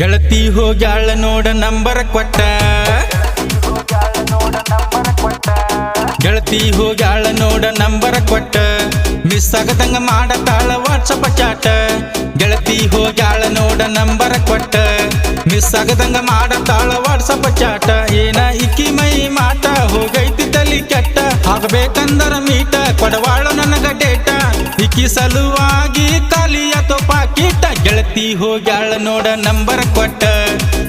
ಗೆಳತಿ ಹೋಗ್ಯಾಳ ನೋಡ ನಂಬರ ಕೊಟ್ಟ. ಗೆಳತಿ ಹೋಗ್ಯಾಳ ನೋಡ ನಂಬರ ಕೊಟ್ಟ. ಮಿಸ್ ಆಗದಂಗ ಮಾಡತಾಳ ವಾಟ್ಸಪ್ ಚಾಟ ಗೆಳತಿ ಹೋಗ್ಯಾಳ ನೋಡ ನಂಬರ ಕೊಟ್ಟ. ಮಿಸ್ ಆಗದಂಗ ಮಾಡತಾಳ ವಾಟ್ಸಪ್ ಚಾಟ ಏನ ಇಕ್ಕಿ ಮೈ ಮಾಟ ಹೋಗೈತಿ ತಲಿ ಕೆಟ್ಟ. ಆಗಬೇಕಂದರ ಮೀಟ ಕೊಡವಾಳ ನನಗ ಡೇಟ. ಇಕ್ಕಿ ಸಲುವಾಗಿ ಗೆಳತಿ ಹೋಗ್ಯಾಳ ನೋಡ ನಂಬರ್ ಕೊಟ್ಟ.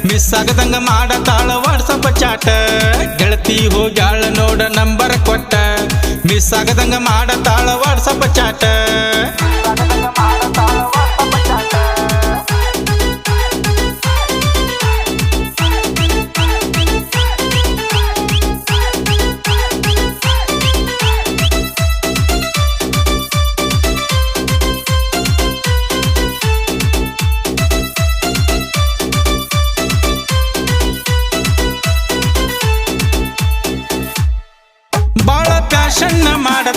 ಮಿಸ್ ಆಗದಂಗ ಮಾಡತಾಳ ವಾಟ್ಸಪ್ ಚಾಟ ಗೆಳತಿ ಹೋಗ್ಯಾಳ ನೋಡ ನಂಬರ್ ಕೊಟ್ಟ. ಮಿಸ್ ಆಗದಂಗ ಮಾಡತಾಳ ವಾಟ್ಸಪ್ ಚಾಟ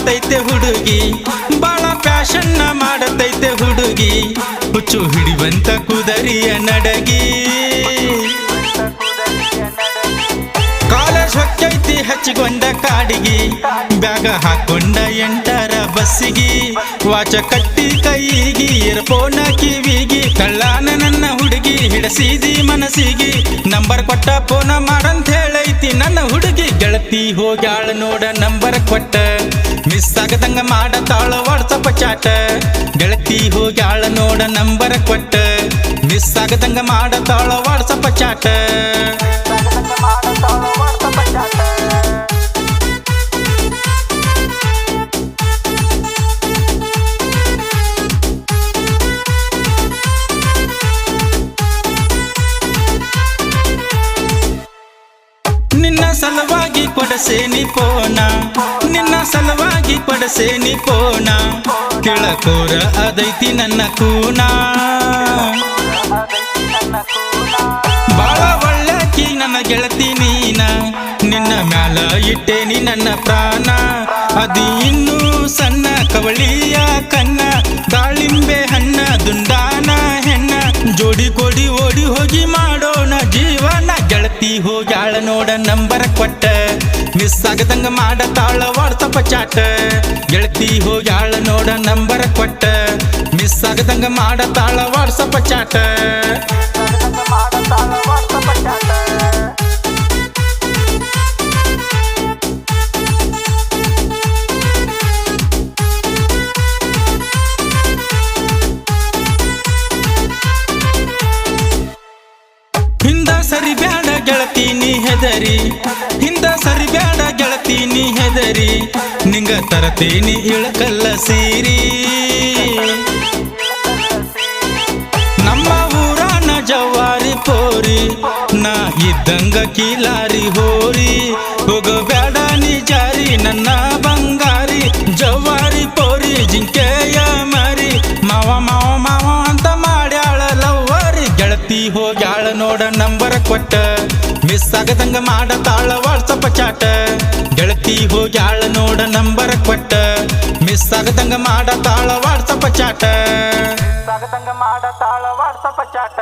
ಮಾಡತೈತೆ ಹುಡುಗಿ. ಬಾಳ ಫ್ಯಾಷನ್ನ ಮಾಡತೈತೆ ಹುಡುಗಿ. ಹುಚ್ಚು ಹಿಡಿವಂತ ಕುದರಿಯ ನಡಗಿ. ಹಚ್ಚಿಕೊಂಡ ಕಾಡಿಗೆ, ಬ್ಯಾಗ ಹಾಕೊಂಡ ಎಂಟರ ಬಸ್ಸಿಗೆ, ವಾಚ ಕಟ್ಟಿ ಕೈಗಿ ಇರ್ಪೋನ ಕಿವಿಗಿ, ಕಳ್ಳಾನ ನನ್ನ ಹುಡುಗಿ ಹಿಡಸಿದಿ ಮನಸ್ಸಿಗೆ. ನಂಬರ್ ಕೊಟ್ಟ ಫೋನ ಮಾಡಂತ ಹೇಳೈತಿ, ನನ್ನ ಹುಡುಗಿ ಗೆಳತಿ ಹೋಗ್ಯಾಳ ನೋಡ ನಂಬರ್ ಕೊಟ್ಟ. ಮಿಸ್ ಆಗದಂಗ ಮಾಡ ತಾಳ ವಾಟ್ಸಪ್ ಚಾಟ ಗೆಳತಿ ಹೋಗ್ಯಾಳ ನೋಡ ನಂಬರ್ ಕೊಟ್ಟ. ಮಿಸ್ ಆಗದಂಗ ಮಾಡ ತಾಳ ವಾಟ್ಸಪ್ ಚಾಟ ಸಲುವಾಗಿ ಕೊಡಸೆ ನಿಪೋಣ ನಿನ್ನ ಸಲವಾಗಿ ಕೊಡಸೆ ನಿಪೋಣ ಕೆಳಕೋರ ಅದೈತಿ ನನ್ನ ಕೂನ? ಬಾಳ ಒಳ್ಳೆಕಿ ನನ್ನ ಗೆಳತಿ ನೀನ? ನಿನ್ನ ಮ್ಯಾಲ ಇಟ್ಟೇನಿ ನನ್ನ ಪ್ರಾಣ? ಅದು ಇನ್ನೂ ಸಣ್ಣ ಕವಳಿಯ ಕನ್ನ ದಾಳಿಂಬೆ ಹಣ್ಣ, ದುಂಡಾನ ಹೆಣ್ಣ, ಜೋಡಿ ಕೊಡಿ ಗೆಳತಿ ಹೋಗ್ಯಾಳ ನೋಡ ನಂಬರ ಕೊಟ್ಟ. ಮಿಸ್ ಆಗದಂಗ ಮಾಡ ತಾಳ ವಾಡ್ತಪ್ಪ ಚಾಟ ಗೆಳತಿ ಹೋಗ್ಯಾಳ ನೋಡ ನಂಬರ ಕೊಟ್ಟ. ಮಿಸ್ ಆಗದಂಗ ಮಾಡ ತಾಳ ವಾಡ್ಸಪ್ಪ ಚಾಟ ಹೆದರಿ. ಹಿಂದ ಸರಿ ಬೇಡ ಗೆಳತೀನಿ ಹೆದರಿ. ನಿಂಗ ತರತೀನಿ ಇಳಕಲ್ಲ ಸೀರಿ. ನಮ್ಮ ಊರಾನ ಜವಾರಿ ಪೋರಿ, ನಾ ಇದ್ದಂಗ ಕೀಲಾರಿ ಹೋರಿ. ಹೋಗಬೇಡ ನೀ ಜಾರಿ ನನ್ನ ಬಂಗಾರಿ. ಜವಾರಿ ಪೋರಿ, ಜಿಂಕೆಯ ಮರಿ. ಮಾವ ಮಾವ ಮಾವ ಅಂತ ಮಾಡ್ಯಾಳ ಲವ್ವರಿ. ಗೆಳತಿ ಹೋಗ್ಯಾಳ ನೋಡ ನಂಬರ ಕೊಟ್ಟ. ಮಿಸ್ ಆಗದಂಗ ಮಾಡತಾಳ ವಾಟ್ಸಪ್ಪ ಚಾಟ. ಗೆಳತಿ ಹೋಗ್ಯಾಳ ನೋಡ ನಂಬರ್ ಕೊಟ್ಟ. ಮಿಸ್ ಆಗದಂಗ ಮಾಡತಾಳ ವಾಟ್ಸಪ್ಪ ಚಾಟ. ಆಗದಂಗ ಮಾಡ ತಾಳ ವಾಟ್ಸಪ್ಪ ಚಾಟ.